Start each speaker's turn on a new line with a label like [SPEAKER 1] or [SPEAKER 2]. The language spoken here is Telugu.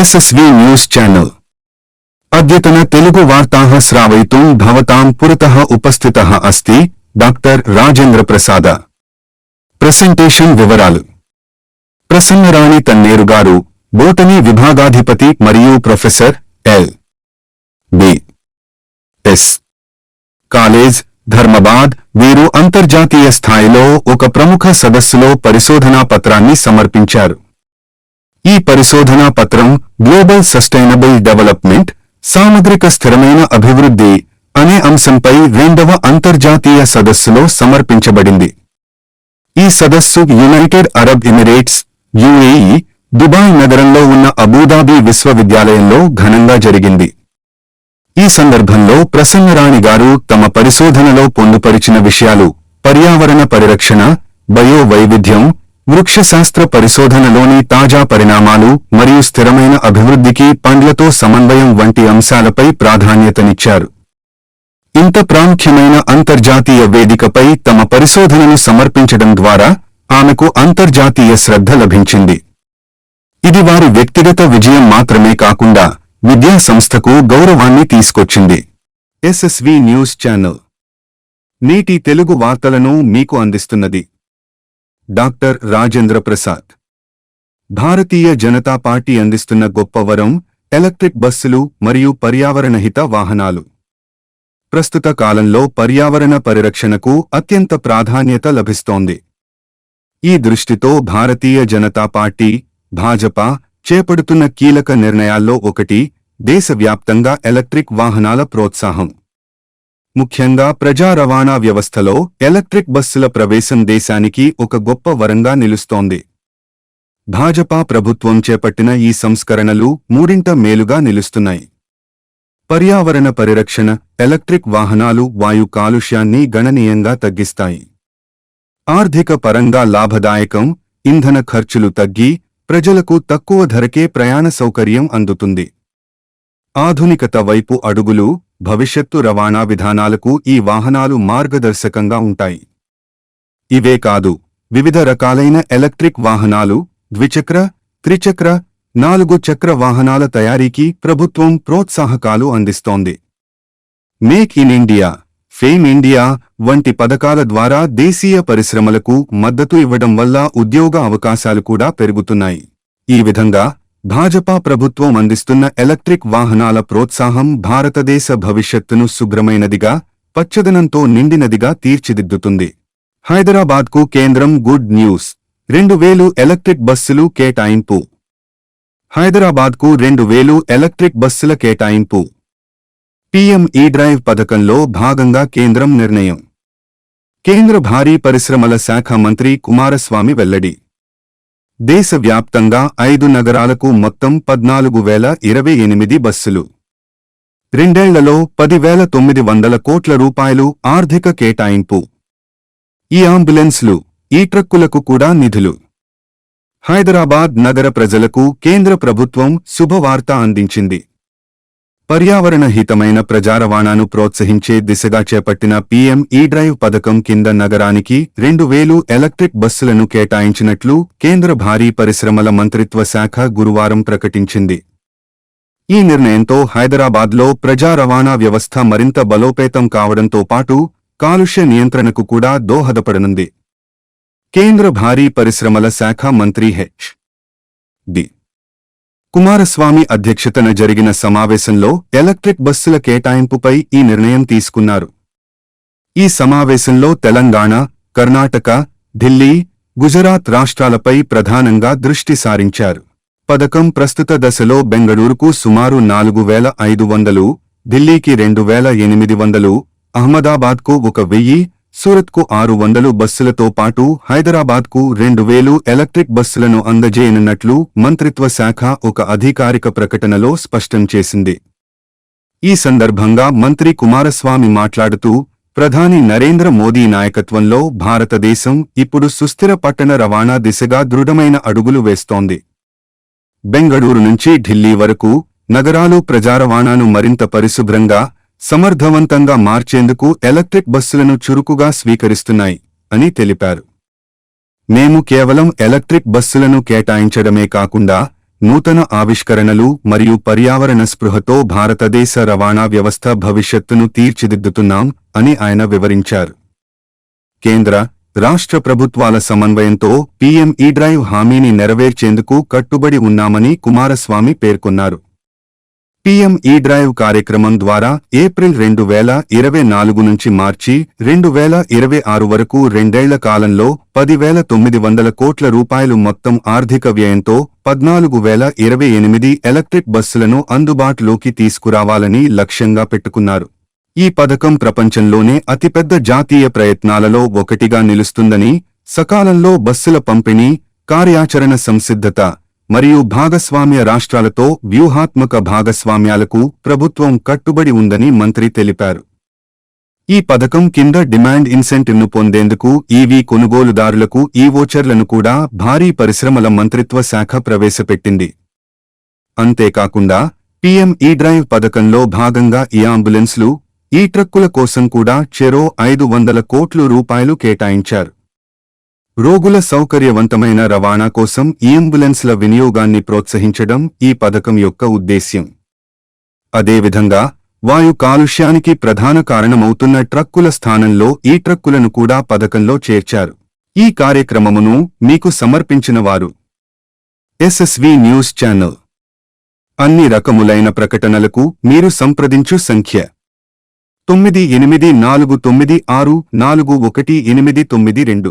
[SPEAKER 1] ఎస్ఎస్వి న్యూస్ ఛానల్ అద్యతన తెలుగు వార్తా శ్రావయితుం భవతాం పురత ఉపస్థిత అస్తి డాక్టర్ రాజేంద్ర ప్రసాద. ప్రసంటేషన్ వివరాలు. ప్రసన్నరాణి తన్నేరు గారు బోటనీ విభాగాధిపతి మరియు professor L. B. S. College Dharmabad వీరు అంతర్జాతీయ స్థాయిలో ఒక ప్రముఖ సదస్సులో పరిశోధనా పత్రాన్ని సమర్పించారు. ఈ పరిశోధనా పత్రం గ్లోబల్ సస్టైనబుల్ డెవలప్మెంట్ సామగ్రిక స్థిరమైన అభివృద్ధి అనే అంశంపై రెండవ అంతర్జాతీయ సదస్సులో సమర్పించబడింది. ఈ సదస్సు United Arab Emirates UAE Dubai నగరంలో ఉన్న అబూదాబి విశ్వవిద్యాలయంలో ఘనంగా జరిగింది. ఈ సందర్భంలో ప్రసన్నరాణి గారు తమ పరిశోధనలో పొందుపరిచిన విషయాలు పర్యావరణ పరిరక్షణ బయో వైవిధ్యం వృక్షశాస్త్ర పరిశోధనలోని తాజా పరిణామాలు మరియు స్థిరమైన అభివృద్ధికి పండ్లతో సమన్వయం వంటి అంశాలపై ప్రాధాన్యతనిచ్చారు. ఇంత ప్రాముఖ్యమైన అంతర్జాతీయ వేదికపై తమ పరిశోధనను సమర్పించడం ద్వారా ఆమెకు అంతర్జాతీయ శ్రద్ధ లభించింది. ఇది వారి వ్యక్తిగత విజయం మాత్రమే కాకుండా విద్యా సంస్థకు గౌరవాన్ని తీసుకొచ్చింది. SSV news channel. నీటి తెలుగు వార్తలను మీకు అందిస్తున్నది. డాక్టర్ రాజేంద్ర ప్రసాద్. భారతీయ జనతా పార్టీ అందిస్తున్న గొప్ప వరం ఎలక్ట్రిక్ బస్సులు మరియు పర్యావరణహిత వాహనాలు. ప్రస్తుత కాలంలో పర్యావరణ పరిరక్షణకు అత్యంత ప్రాధాన్యత లభిస్తోంది. ఈ దృష్టితో భారతీయ జనతా పార్టీ భాజపా చేపడుతున్న కీలక నిర్ణయాల్లో ఒకటి దేశవ్యాప్తంగా ఎలక్ట్రిక్ వాహనాల ప్రోత్సాహం. ముఖ్యంగా ప్రజా రవాణా వ్యవస్థలో ఎలక్ట్రిక్ బస్సుల ప్రవేశం దేశానికి ఒక గొప్ప వరంగా నిలుస్తోంది. భాజపా ప్రభుత్వం చేపట్టిన ఈ సంస్కరణలు మూడింట మేలుగా నిలుస్తున్నాయి. పర్యావరణ పరిరక్షణ ఎలక్ట్రిక్ వాహనాలు వాయు కాలుష్యాన్ని గణనీయంగా తగ్గిస్తాయి. ఆర్థిక పరంగా లాభదాయకం ఇంధన ఖర్చులు తగ్గి ప్రజలకు తక్కువ ధరకే ప్రయాణ సౌకర్యం అందుతుంది. ఆధునికత వైపు అడుగులు భవిష్యత్తు రవాణా విధానాలకు ఈ వాహనాలు మార్గదర్శకంగా ఉంటాయి. ఇవే కాదు వివిధ రకాలైన ఎలక్ట్రిక్ వాహనాలు ద్విచక్ర త్రిచక్ర నాలుగు చక్ర వాహనాల తయారీకి ప్రభుత్వం ప్రోత్సాహకాలు అందిస్తోంది. Make in India FAME India వంటి పథకాల ద్వారా దేశీయ పరిశ్రమలకు మద్దతు ఇవ్వడం వల్ల ఉద్యోగ అవకాశాలు కూడా పెరుగుతున్నాయి. ఈ విధంగా భాజపా ప్రభుత్వం అందిస్తున్న ఎలక్ట్రిక్ వాహనాల ప్రోత్సాహం భారతదేశ భవిష్యత్తును శుభ్రమైనదిగా పచ్చదనంతో నిండినదిగా తీర్చిదిద్దుతుంది. హైదరాబాద్కు కేంద్రం గుడ్ న్యూస్. రెండు వేలు ఎలక్ట్రిక్ బస్సులు కేటాయింపు. హైదరాబాద్కు రెండు వేలు ఎలక్ట్రిక్ బస్సుల కేటాయింపు. పీఎం ఈ డ్రైవ్ పథకంలో భాగంగా కేంద్రం నిర్ణయం. కేంద్ర భారీ పరిశ్రమల శాఖ మంత్రి కుమారస్వామి వెల్లడి. దేశవ్యాప్తంగా ఐదు నగరాలకు మొత్తం పద్నాలుగు వేల ఇరవై ఎనిమిది బస్సులు. రెండేళ్ళలో పదివేల తొమ్మిది వందల కోట్ల రూపాయలు ఆర్థిక కేటాయింపు. ఈ అంబులెన్స్లు ఈ ట్రక్కులకు కూడా నిధులు. హైదరాబాద్ నగర ప్రజలకు కేంద్ర ప్రభుత్వం శుభవార్త అందించింది. పర్యావరణ హితమైన ప్రజారవాణాను ప్రోత్సహించే దిశగా చేపట్టిన పీఎం ఈ డ్రైవ్ పథకం కింద నగరానికి రెండు వేలు ఎలక్ట్రిక్ బస్సులను కేటాయించినట్లు కేంద్ర భారీ పరిశ్రమల మంత్రిత్వ శాఖ గురువారం ప్రకటించింది. ఈ నిర్ణయంతో హైదరాబాద్లో ప్రజా రవాణా వ్యవస్థ మరింత బలోపేతం కావడంతో పాటు కాలుష్య నియంత్రణకు కూడా దోహదపడనుంది. కేంద్ర భారీ పరిశ్రమల శాఖ మంత్రి హెచ్. డి. కుమారస్వామి అధ్యక్షతన జరిగిన సమావేశంలో ఎలక్ట్రిక్ బస్సుల కేటాయింపుపై ఈ నిర్ణయం తీసుకున్నారు. ఈ సమావేశంలో తెలంగాణ కర్ణాటక ఢిల్లీ గుజరాత్ రాష్ట్రాలపై ప్రధానంగా దృష్టి సారించారు. పథకం ప్రస్తుత దశలో బెంగళూరుకు సుమారు నాలుగు వేల ఐదు వందలు ఢిల్లీకి రెండు వేల ఎనిమిది వందలు అహ్మదాబాద్కు ఒక వెయ్యి సూరత్కు ఆరు వందలు బస్సులతో పాటు హైదరాబాద్కు రెండు వేలు ఎలక్ట్రిక్ బస్సులను అందజేయనున్నట్లు మంత్రిత్వ శాఖ ఒక అధికారిక ప్రకటనలో స్పష్టం చేసింది. ఈ సందర్భంగా మంత్రి కుమారస్వామి మాట్లాడుతూ ప్రధాని నరేంద్ర మోదీ నాయకత్వంలో భారతదేశం ఇప్పుడు సుస్థిర పట్టణ రవాణా దిశగా దృఢమైన అడుగులు వేస్తోంది. బెంగళూరు నుంచి ఢిల్లీ వరకు నగరాలు ప్రజారవాణాను మరింత పరిశుభ్రంగా సమర్థవంతంగా మార్చేందుకు ఎలక్ట్రిక్ బస్సులను చురుకుగా స్వీకరిస్తున్నాయి అని తెలిపారు. మేము కేవలం ఎలక్ట్రిక్ బస్సులను కేటాయించడమే కాకుండా నూతన ఆవిష్కరణలు మరియు పర్యావరణ స్పృహతో భారతదేశ రవాణా వ్యవస్థ భవిష్యత్తును తీర్చిదిద్దుతున్నాం అని ఆయన వివరించారు. కేంద్ర రాష్ట్ర ప్రభుత్వాల సమన్వయంతో పీఎం ఈ డ్రైవ్ హామీని నెరవేర్చేందుకు కట్టుబడి ఉన్నామని కుమారస్వామి పేర్కొన్నారు. పీఎం ఈ డ్రైవ్ కార్యక్రమం ద్వారా ఏప్రిల్ రెండు వేల ఇరవై నాలుగు నుంచి మార్చి రెండు వేల ఇరవై ఆరు వరకు రెండేళ్ళ కాలంలో పదివేల తొమ్మిది వందల కోట్ల రూపాయలు మొత్తం ఆర్థిక వ్యయంతో పద్నాలుగు వేల ఇరవై ఎనిమిది ఎలక్ట్రిక్ బస్సులను అందుబాటులోకి తీసుకురావాలని లక్ష్యంగా పెట్టుకున్నారు. ఈ పథకం ప్రపంచంలోనే అతిపెద్ద జాతీయ ప్రయత్నాలలో ఒకటిగా నిలుస్తుందని సకాలంలో బస్సుల పంపిణీ కార్యాచరణ సంసిద్ధత మరియు భాగస్వామ్య రాష్ట్రాలతో వ్యూహాత్మక భాగస్వామ్యాలకు ప్రభుత్వం కట్టుబడి ఉందని మంత్రి తెలిపారు. ఈ పథకం కింద డిమాండ్ ఇన్సెంటివ్ను పొందేందుకు ఈవీ కొనుగోలుదారులకు ఈ వోచర్లను కూడా భారీ పరిశ్రమల మంత్రిత్వ శాఖ ప్రవేశపెట్టింది. అంతేకాకుండా పీఎం ఈ డ్రైవ్ పథకంలో భాగంగా ఈ అంబులెన్స్లు ఈ ట్రక్కుల కోసం కూడా చెరో ఐదు వందల కోట్లు రూపాయలు కేటాయించారు. రోగుల సౌకర్యవంతమైన రవాణా కోసం ఈ అంబులెన్స్ల వినియోగాన్ని ప్రోత్సహించడం ఈ పథకం యొక్క ఉద్దేశ్యం. అదేవిధంగా వాయు కాలుష్యానికి ప్రధాన కారణమవుతున్న ట్రక్కుల స్థానంలో ఈ ట్రక్కులను కూడా పథకంలో చేర్చారు. ఈ కార్యక్రమమును మీకు సమర్పించిన వారు ఎస్ఎస్వి న్యూస్ ఛానల్. అన్ని రకములైన ప్రకటనలకు మీరు సంప్రదించు సంఖ్య తొమ్మిది ఎనిమిది నాలుగు తొమ్మిది ఆరు నాలుగు ఒకటి ఎనిమిది తొమ్మిది రెండు.